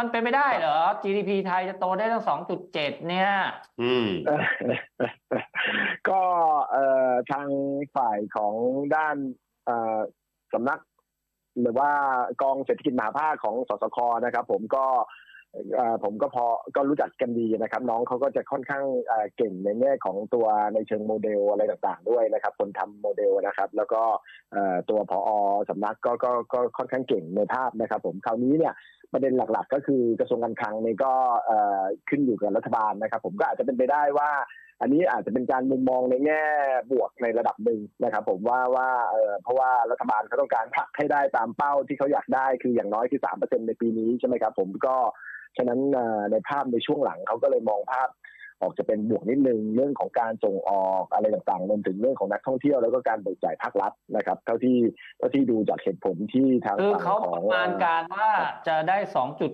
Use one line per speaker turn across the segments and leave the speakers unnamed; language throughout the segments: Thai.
มันเป็นไม่ได้เหรอ GDP ไทยจะโตได้ตั้ง2.7เนี่ย
อืม
เอ่อก็เอ่อทางฝ่ายของด้านเอ่อสำนัก หรือว่ากองเศรษฐกิจมหาภาคของสสคนะครับ ผมก็เอ่อ ผมก็พอก็รู้จักกันดีนะครับ น้องเขาก็จะค่อนข้างเก่งในแง่ของตัวในเชิงโมเดลอะไรต่างๆ ด้วยนะครับ คนทำโมเดลนะครับ แล้วก็ตัวผอสำนักก็ก็ก็ค่อนข้างเก่งในภาพนะครับ ผมคราวนี้เนี่ยประเด็นหลักๆ ก็คือกระทรวงการคลังนี่ก็ขึ้นอยู่กับรัฐบาลนะครับ ผมก็อาจจะเป็นไปได้ว่า อันนี้อาจจะเป็นการมุมมองในแง่บวกในระดับหนึ่งนะครับ ผมว่าว่าเอ่อเพราะว่ารัฐบาลเขาต้องการผลักให้ได้ตามเป้าที่เขาอยากได้คืออย่างน้อยคือสามเปอร์เซ็นในปีนี้ใช่ไหมครับ ผมก็ ฉะนั้นเอ่อในภาพในช่วงหลังเขาก็เลยมองภาพออกจะเป็นบวกนิดนึงเรื่องของการส่งออกอะไรต่างๆรวมถึงเรื่องของนักท่องเที่ยวแล้วก็การเบิกจ่ายภาครัฐนะครับ เท่าที่เท่าที่ดูจากเหตุผลที่ทาง
คือ
ฝั่ง
เขา
ข
ป
อง
ระมาณการว่าจะได้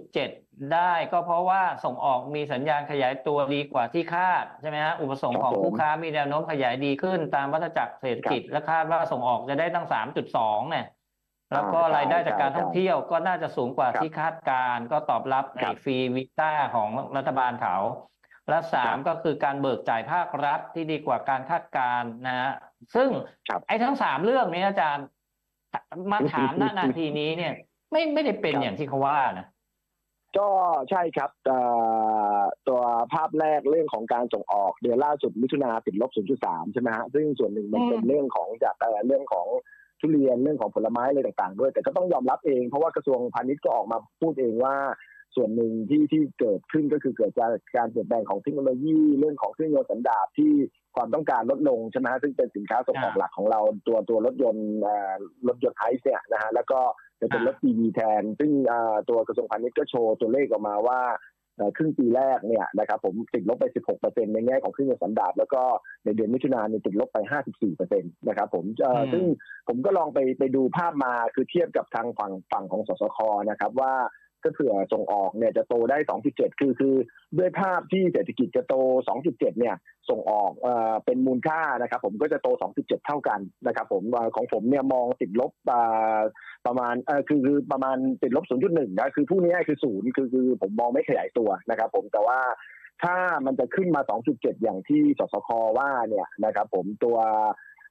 2.7 ได้ก็เพราะว่าส่งออกมีสัญญาณขยายตัวดีกว่าที่คาดใช่ไหมฮะอุปสงค์ของผู้ค้ามีแนวโน้มขยายดีขึ้นตามวัฏจักรเศรษฐกิจและคาดว่าส่งออกจะได้ตั้ง 3.2 เนี่ย แล้วก็รายได้จากการท่องเที่ยวก็น่าจะสูงกว่าที่คาดการณ์ก็ตอบรับไอ้ฟรีวีซ่าของรัฐบาลเขา และสามก็คือการเบิกจ่ายภาครัฐที่ดีกว่าการคาดการณ์นะฮะซึ่ง
ครับ
ไอ้ทั้งสามเรื่องนี้อาจารย์ มาถามณนาทีนี้เนี่ย ไม่ไม่ได้เป็น
ครับ
อย่างที่เขาว่านะ
ก็ใช่ครับเอ่อตัวภาพแรกเรื่องของการส่งออกเดือนล่าสุดมิถุนาติดลบ 0.3 ใช่ไหมฮะซึ่งส่วนหนึ่งมัน
อืม
เป็นเรื่องของจากเอ่อเรื่องของ ทุเรียนเรื่องของผลไม้อะไรต่างๆ ด้วย แต่ก็ต้องยอมรับเอง เพราะว่ากระทรวงพาณิชย์ก็ออกมาพูดเองว่าส่วนหนึ่งที่ที่เกิดขึ้นก็คือเกิดจากการเปลี่ยนแปลงของเทคโนโลยีเรื่องของเครื่องยนต์สันดาปที่ความต้องการลดลงใช่ไหมฮะซึ่งเป็นสินค้าส่งออกหลักของเราตัวตัวรถยนต์รถยนต์ไอซ์เนี่ยนะฮะแล้วก็จะเป็นรถ EV แทน ซึ่งตัวกระทรวงพาณิชย์ก็โชว์ตัวเลขออกมาว่า ครึ่งปีแรกเนี่ยนะครับผมติดลบไป 16%ในแง่ของเครื่องยนต์สันดาปแล้วก็ในเดือนมิถุนายนเนี่ยติดลบไป 54%นะครับผมเอ่ออ
ม
ซึ่งผมก็ลองไปไปดูภาพมาคือเทียบกับทางฝั่งฝั่งของสสคนะครับว่า็เผื่อส่งออกเนี่ยจะโตได้ 2.7 คือคือ ด้วยภาพที่เศรษฐกิจจะโต 2.7 เนี่ยส่งออกเอ่อเป็นมูลค่านะครับ ผมก็จะโต 2.7 เท่ากันนะครับผมของผมเนี่ยมองติดลบอ่าประมาณเออคือคือประมาณติดลบ 0.1 นะคือผู้นี้คือศูนย์คือคือผมมองไม่ขยายตัวนะครับ ผมแต่ว่าถ้ามันจะขึ้นมา 2.7 อย่างที่สสคว่าเนี่ยนะครับผมตัว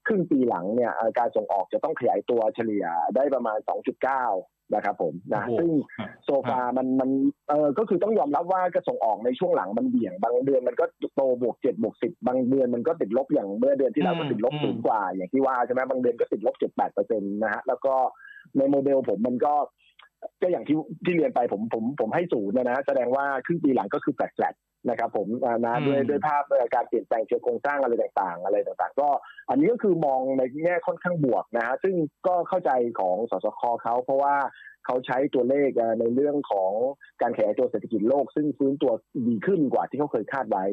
ครึ่งปีหลังเนี่ยการส่งออกจะต้องขยายตัวเฉลี่ยได้ประมาณ 2.9 นะครับผมนะ
โอ้โห
ซึ่งโซฟามันมันเออก็คือต้องยอมรับว่าก็ส่งออกในช่วงหลังมันเบี่ยง บางเดือนมันก็โตบวกเจ็ดบวกสิบบางเดือนมันก็ติดลบอย่างเมื่อเดือนที่แล้วก็ติดลบ
อืม
ศูนย์กว่า อย่างที่ว่าใช่ไหมบางเดือนก็ติดลบเจ็ดแปดเปอร์เซ็นต์นะฮะแล้วก็ในโมเดลผมมันก็ก็อย่างที่ที่เรียนไปผมผมผมให้ศูนย์นะนะแสดงว่าครึ่งปีหลังก็คือแฟลตๆ นะครับผมอ่านะ
อืม
ด้วยด้วยภาพเอ่อการเปลี่ยนแปลงเชิงโครงสร้างอะไรต่างๆ อะไรต่างๆ ก็อันนี้ก็คือมองในแง่ค่อนข้างบวกนะฮะซึ่งก็เข้าใจของสสคเขาเพราะว่าเขาใช้ตัวเลขเอ่อในเรื่องของการขยายตัวเศรษฐกิจโลก ซึ่งฟื้นตัวดีขึ้นกว่าที่เขาเคยคาดไว้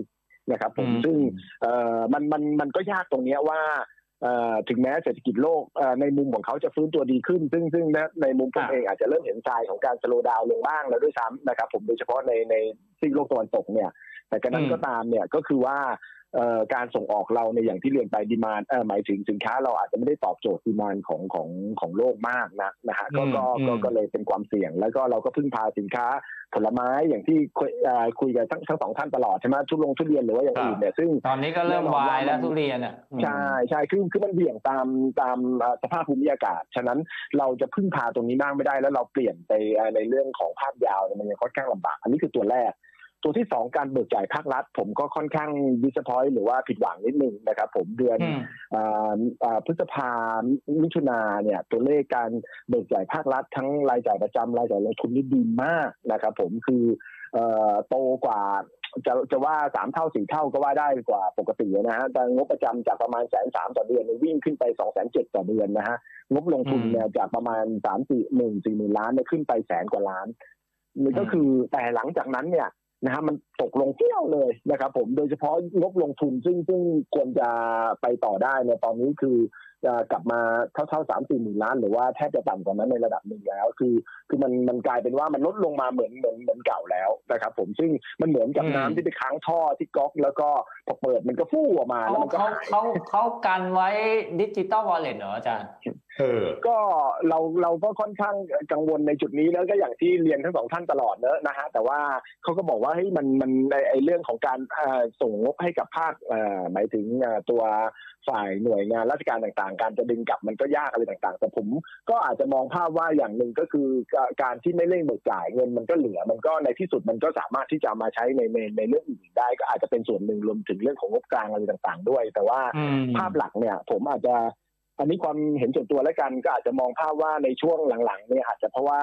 นะครับผม
อืม
ซึ่งเอ่อมันมันมันก็ยากตรงเนี้ยว่าเอ่อ ถึงแม้เศรษฐกิจโลกในมุมของเขาจะฟื้นตัวดีขึ้น ซึ่งซึ่งในมุมผมเองอาจจะเริ่มเห็นทรายของการสโลดาวลงบ้างแล้วด้วยซ้ำนะครับผมโดยเฉพาะในในซีกโลกตะวันตกเนี่ยแต่กระนั้นก็ตามเนี่ยก็คือว่า การส่งออกเราในยอย่างที่เรียนไปดีมานเอ่อหมายถึงสินค้าเราอาจจะไม่ได้ตอบโจทย์ดีมานของของของโลกมากนะนะฮะก็ก็
อืม
ก็ก็เลยเป็นความเสี่ยง แล้วก็เราก็พึ่งพาสินค้าผลไม้อย่างที่คุยเอ่อคุยกันทั้งทั้งสองท่านตลอดใช่ไหมทุกลงทุเรียนหรือว่าอย่างอื่นเนี่ยซึ่ง
ตอนนี้ก็เริ่มวายแล้วทุเรียนอะอืม
ใช่ใช่คือคือมันเบี่ยงตามตามเอ่อสภาพภูมิอากาศ ฉะนั้นเราจะพึ่งพาตรงนี้มากไม่ได้แล้วเราเปลี่ยนไปเอ่อในเรื่องของภาพยาวเนี่ยมันยังค่อนข้างลำบาก อันนี้คือตัวแรก ตัวที่สองการเบิกจ่ายภาครัฐ ผมก็ค่อนข้างดิสพอยหรือว่าผิดหวังนิดนึงนะครับ ผมเดือน
อืม
อ่าอ่าพฤษภามิถุนาเนี่ย ตัวเลขการเบิกจ่ายภาครัฐ ทั้งรายจ่ายประจำรายจ่ายลงทุนนี่ดีมากนะครับ ผมคือเอ่อโตกว่าจะจะว่าสามเท่าสี่เท่าก็ว่าได้กว่าปกตินะฮะแต่งบประจำจากประมาณแสนสามต่อเดือนเนี่ยวิ่งขึ้นไปสองแสนเจ็ดต่อเดือนนะฮะงบลงทุนเนี่ยจากประมาณสามสี่หนึ่งสี่หมื่นล้านเนี่ยขึ้นไปแสนกว่าล้านนี่ก็คือแต่หลังจากนั้นเนี่ย นะฮะมันตกลงเที่ยวเลยนะครับผมโดยเฉพาะงบลงทุนซึ่งซึ่งควรจะไปต่อได้เนี่ยตอนนี้คือจะกลับมาเท่าเท่าสามสี่หมื่นล้าน หรือว่าแทบจะต่ำกว่านั้นในระดับหนึ่งแล้ว คือ คือมันมันกลายเป็นว่ามันลดลงมาเหมือนเหมือนเหมือนเก่าแล้วนะครับผมซึ่งมันเหมือนกับ
อืม
น้ำที่ไปค้างท่อที่ก๊อกแล้วก็พอเปิดมันก็ฟู่ออกมา
เขา
แล้วมันก็
เขา
หาย
เขาเขากันไว้ดิจิตอลวอลเล็ตเหรออาจารย์
เออ
ก็เราเราก็ค่อนข้างกังวลในจุดนี้แล้วก็อย่างที่เรียนทั้งสองท่านตลอดเนอะนะฮะแต่ว่าเขาก็บอกว่าเฮ้ยมันมันในไอเรื่องของการเอ่อส่งงบให้กับภาคเอ่อหมายถึงเอ่อตัวฝ่ายหน่วยงานราชการต่างๆ การจะดึงกลับมันก็ยากอะไรต่างๆ แต่ผมก็อาจจะมองภาพว่าอย่างหนึ่งก็คือการที่ไม่เร่งเบิกจ่ายเงินมันก็เหลือ มันก็ในที่สุดมันก็สามารถที่จะเอามาใช้ในในในเรื่องอื่นได้ก็อาจจะเป็นส่วนหนึ่งรวมถึงเรื่องของงบกลางอะไรต่าง ๆ ด้วย แต่ว่า
อืม
ภาพหลักเนี่ยผมอาจจะ อันนี้ความเห็นส่วนตัวแล้วกันก็อาจจะมองภาพว่าในช่วงหลังๆเนี่ยอาจจะเพราะว่า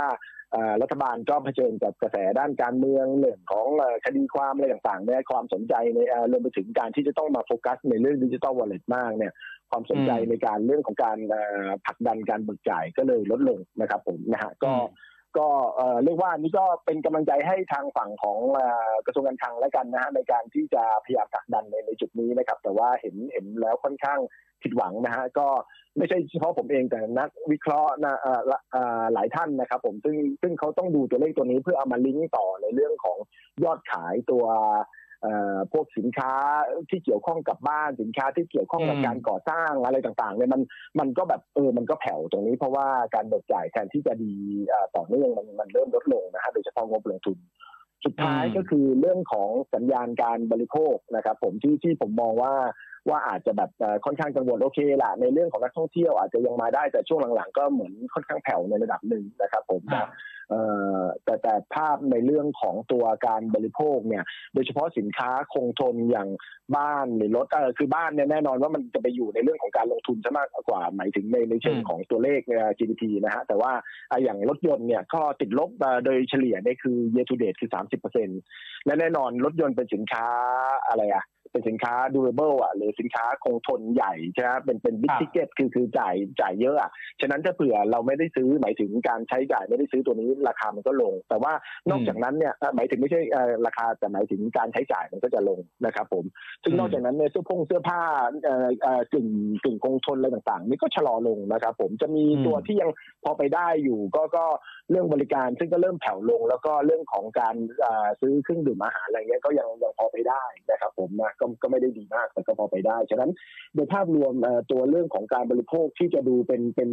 รัฐบาลก็เผชิญกับกระแสด้านการเมืองเรื่องของคดีความอะไรต่างๆเนี่ยความสนใจในรวมไปถึงการที่จะต้องมาโฟกัสในเรื่องดิจิทัลวอลเล็ตมากเนี่ยความสนใจในการเรื่องของการผลักดันการเบิกจ่ายก็เลยลดลงนะครับผมนะฮะก็ ก็เอ่อเรียกว่านี่ก็เป็นกำลังใจให้ทางฝั่งของกระทรวงการคลังและกันนะฮะในการที่จะพยายามผลักดันในในจุดนี้นะครับ แต่ว่าเห็นเห็นแล้วค่อนข้างผิดหวังนะฮะก็ไม่ใช่เฉพาะผมเองแต่นักวิเคราะห์นะเอ่อละหลายท่านนะครับผมซึ่งซึ่งเขาต้องดูตัวเลขตัวนี้เพื่อเอามาลิงก์ต่อในเรื่องของยอดขายตัว พวกสินค้าที่เกี่ยวข้องกับบ้านสินค้าที่เกี่ยวข้องกับ
อืม
การก่อสร้างอะไรต่างๆเนี่ยมันมันก็แบบเออมันก็แผ่วตรงนี้เพราะว่าการเบิกจ่ายแทนที่จะดีเอ่อต่อเนื่องมันมันเริ่มลดลงนะฮะโดยเฉพาะงบลงทุน สุดท้าย
อืม
ก็คือเรื่องของสัญญาณการบริโภคนะครับ ผมที่ที่ผมมองว่าว่าอาจจะแบบเอ่อค่อนข้างกังวลโอเคละในเรื่องของนักท่องเที่ยวอาจจะยังมาได้แต่ช่วงหลังๆ ก็เหมือนค่อนข้างแผ่วในระดับหนึ่งนะครับ ผม
ครั
นะ
บ
เอ่อ แต่แต่ภาพในเรื่องของตัวการบริโภคเนี่ย โดยเฉพาะสินค้าคงทนอย่างบ้านหรือรถเออคือบ้านเนี่ยแน่นอนว่ามันจะไปอยู่ในเรื่องของการลงทุนซะมากกว่า หมายถึงในในเชิง
อืม
ของตัวเลขเอ่อ GDP นะฮะแต่ว่าอะอย่างรถยนต์เนี่ยก็ติดลบเอ่อโดยเฉลี่ยเนี่ยคือ year to date คือ 30%และแน่นอนรถยนต์เป็นสินค้าอะไรอะ เป็นสินค้า durable อะหรือสินค้าคงทนใหญ่ใช่ไหมเป็นเป็น big
ครับ
ticket คือคือจ่ายจ่ายเยอะอะฉะนั้นถ้าเผื่อเราไม่ได้ซื้อหมายถึงการใช้จ่ายไม่ได้ซื้อตัวนี้ราคามันก็ลง แต่ว่านอกจากนั้นเนี่ยเอ่อหมายถึงไม่ใช่เอ่อราคาแต่หมายถึงการใช้จ่ายมันก็จะลงนะครับผม ซึ่ง
อืม
นอกจากนั้นเนี่ยเสื้อผงเสื้อผ้าเอ่อเอ่อกึ่งกึ่งคงทนอะไรต่างๆ นี่ก็ชะลอลงนะครับผมจะมี
อืม
ตัวที่ยังพอไปได้อยู่ก็ก็เรื่องบริการซึ่งก็เริ่มแผ่วลง แล้วก็เรื่องของการเอ่อซื้อเครื่องดื่มอาหารอะไรเงี้ยก็ยังยังพอไปได้นะครับผมนะก็ก็ไม่ได้ดีมากแต่ก็พอไปได้ ฉะนั้นโดยภาพรวมตัวเรื่องของการบริโภคที่จะดูเป็นเป็น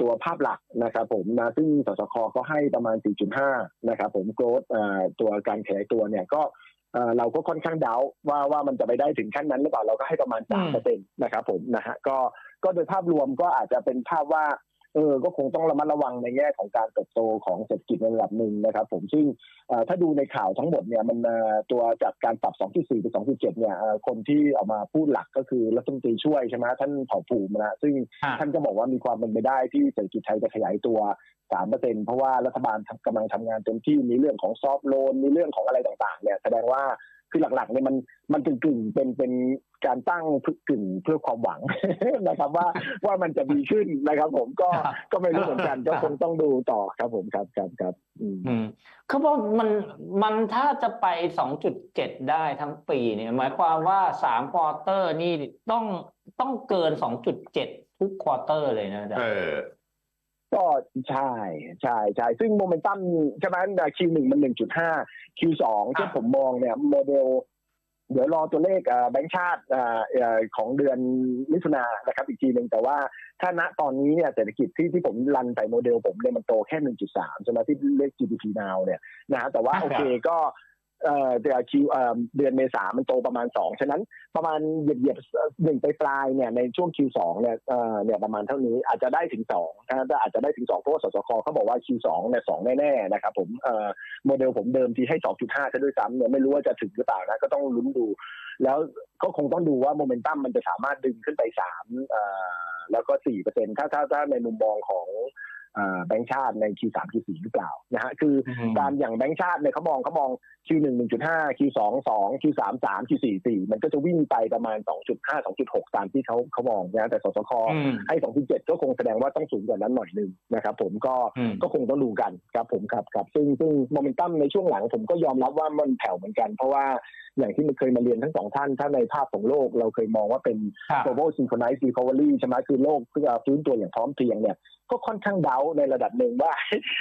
ตัวภาพหลักนะครับผมนะซึ่งสสคก็ให้ประมาณ 4.5 นะครับผมโกรดตัวการขยายตัวเนี่ยก็เราก็ค่อนข้างเดาว่าว่ามันจะไปได้ถึงขั้นนั้นหรือเปล่าเราก็ให้ประมาณสามเปอร์เซ็นต์นะครับผมนะฮะก็ก็โดยภาพรวมก็อาจจะเป็นภาพว่า เออก็คงต้องระมัดระวังในแง่ของการเติบโตของเศรษฐกิจในระดับหนึ่งนะครับ ผมซึ่งเอ่อถ้าดูในข่าวทั้งหมดเนี่ยมันเอ่อตัวจากการปรับ 2.4 ไป 2.7 เนี่ยเอ่อคนที่ออกมาพูดหลักก็คือรัฐมนตรีช่วยใช่ไหมท่านเผ่าภูมินะฮะซึ่ง
ฮะ
ท่านก็บอกว่ามีความเป็นไปได้ที่เศรษฐกิจไทยจะขยายตัว3%เพราะว่ารัฐบาลทำกำลังทำงานเต็มที่มีเรื่องของซอฟท์โลนมีเรื่องของอะไรต่างๆเนี่ยแสดงว่า คือหลักๆเนี่ยมันมันกึ่งๆเป็นเป็นการตั้งกึ่งเพื่อความหวังนะครับว่าว่ามันจะดีขึ้นนะครับ ผมก็
ครับ
ก็ไม่รู้เหมือนกันก็คงต้องดูต่อครับผมครับครับครับอืม
อืมเขาบอกมันมันถ้าจะไปสองจุดเจ็ดได้ทั้งปีเนี่ย หมายความว่าสามควอเตอร์นี่ต้องต้องเกินสองจุดเจ็ดทุกควอเตอร์เลยนะอาจาร
เอ
ย์
อ
ก็ใช่ใช่ใช่ซึ่งโมเมนตัมใช่ไหมคิวหนึ่งมันหนึ่งจุดห้าคิวสองที่ผมมองเนี่ยโมเดล เดี๋ยวรอตัวเลขเอ่อแบงก์ชาติเอ่อเอ่อของเดือนมิถุนายนนะครับ อีกทีหนึ่งแต่ว่าถ้าณตอนนี้เนี่ยเศรษฐกิจที่ที่ผมรันใส่โมเดลผมเนี่ยมันโตแค่ 1.3ใช่ไหมที่เลข GDP now เนี่ยนะฮะแต่ว่า
ครับ
โอเคก็ เอ่อเดือนคิวเอ่อเดือนเมษามันโตประมาณ 2 ฉะนั้นประมาณเหยียบเหยียบหนึ่งไปปลายเนี่ยในช่วง Q2 เนี่ยเอ่อเนี่ยประมาณเท่านี้อาจจะได้ถึง2นะแต่อาจจะได้ถึง2เพราะว่าสสคเขาบอกว่า Q2 เนี่ย2แน่ๆนะครับผมเอ่อโมเดลผมเดิมทีให้ 2.5 ซะด้วยซ้ำเนี่ยไม่รู้ว่าจะถึงหรือเปล่านะก็ต้องลุ้นดู แล้วก็คงต้องดูว่าโมเมนตัมมันจะสามารถดึงขึ้นไปสามเอ่อแล้วก็สี่เปอร์เซ็นถ้าถ้าถ้าในมุมมองของ แบงก์ชาติใน Q3 Q4 หรือเปล่านะฮะคือ
อืม
การอย่างแบงก์ชาติเนี่ยเขามองเขามอง Q1 1.5 Q2 2 Q3 3 Q4 4 มันก็จะวิ่งไปประมาณ 2.5 2.6 ตามที่เขาเขามองนะแต่สสค
อืม
ให้ 2.7 ก็คงแสดงว่าต้องสูงกว่านั้นหน่อยหนึงนะครับผมก็
อืม
ก็คงต้องดูกันครับผมครับครับซึ่งซึ่งโมเมนตัมในช่วงหลังผมก็ยอมรับว่ามันแผ่วเหมือนกัน เพราะว่าอย่างที่มันเคยมาเรียนทั้งสองท่าน ถ้าในภาพของโลกเราเคยมองว่าเป็น
ครับ
global synchronized recovery ใช่ไหมคือโลกเพื่อฟื้นตัวอย่างพร้อมเพรียงเนี่ย ก็ค่อนข้างเดาในระดับหนึ่งว่า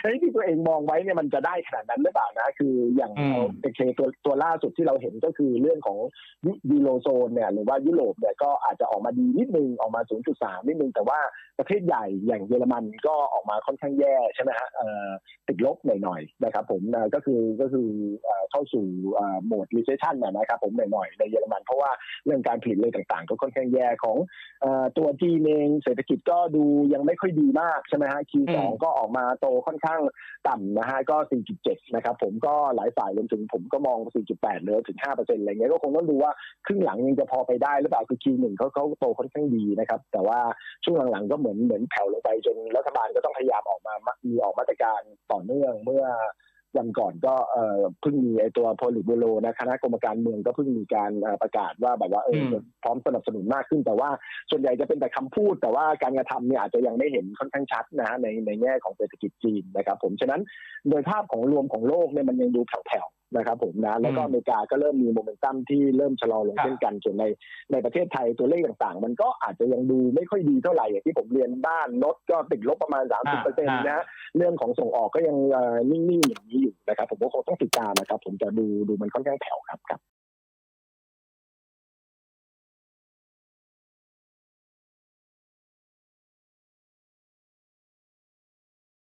เฮ้ยที่ตัวเองมองไว้เนี่ยมันจะได้ขนาดนั้นหรือเปล่านะ คืออย่าง
อืม
เอาโอเคตัวตัวล่าสุดที่เราเห็นก็คือเรื่องของยุยูโรโซนเนี่ยหรือว่ายุโรปเนี่ยก็อาจจะออกมาดีนิดนึงออกมา 0.3 นิดนึง แต่ว่าประเทศใหญ่อย่างเยอรมันก็ออกมาค่อนข้างแย่ใช่ไหมฮะเอ่อติดลบหน่อยๆนะครับผมเอ่อก็คือก็คือเอ่อเข้าสู่เอ่อโหมด recession นะนะครับผมหน่อยๆในเยอรมันเพราะว่าเรื่องการผลิตเลยต่างๆ ก็ค่อนข้างแย่ของเอ่อตัวจีนเองเศรษฐกิจก็ดูยังไม่ค่อยดีมากใช่ไหมฮะ Q2
อืม
ก็ออกมาโตค่อนข้างต่ำนะฮะก็ 4.7 นะครับ ผมก็หลายฝ่ายรวมถึงผมก็มอง 4.8เหลือถึง 5%อะไรเงี้ยก็คงต้องดูว่าครึ่งหลังยังจะพอไปได้หรือเปล่าคือ Q1 เขาเขาโตค่อนข้างดีนะครับ แต่ว่าช่วงหลังๆก็เหมือนเหมือนแผ่วลงไปจนรัฐบาลก็ต้องพยายามออกมามีออกมาตรการต่อเนื่องเมื่อ วันก่อนก็เอ่อเพิ่งมีไอตัวโพลิบูโรนะคณะกรรมการเมืองก็เพิ่งมีการเอ่อประกาศว่าแบบว่าเออ
ม
จะพร้อมสนับสนุนมากขึ้น แต่ว่าส่วนใหญ่จะเป็นแต่คำพูด แต่ว่าการกระทำเนี่ยอาจจะยังไม่เห็นค่อนข้างชัดนะฮะในในแง่ของเศรษฐกิจจีนนะครับผมฉะนั้นโดยภาพของรวมของโลกเนี่ยมันยังดูแผ่วๆ นะครับผมนะแล้วก็
อืม
อเมริกาก็เริ่มมีโมเมนตัมที่เริ่มชะลอลง
ครับ
เช่นกันส่วนในในประเทศไทยตัวเลขต่างๆ มันก็อาจจะยังดูไม่ค่อยดีเท่าไหร่อย่างที่ผมเรียนบ้านรถก็ติดลบประมาณ 30เปอร์เซ็นต์นะฮะเรื่องของส่งออกก็ยังเอ่อนิ่งๆอย่างนี้อยู่นะครับผมก็คงต้องติดตามนะครับผมจะดูดูมันค่อนข้างแผ่วครับครับ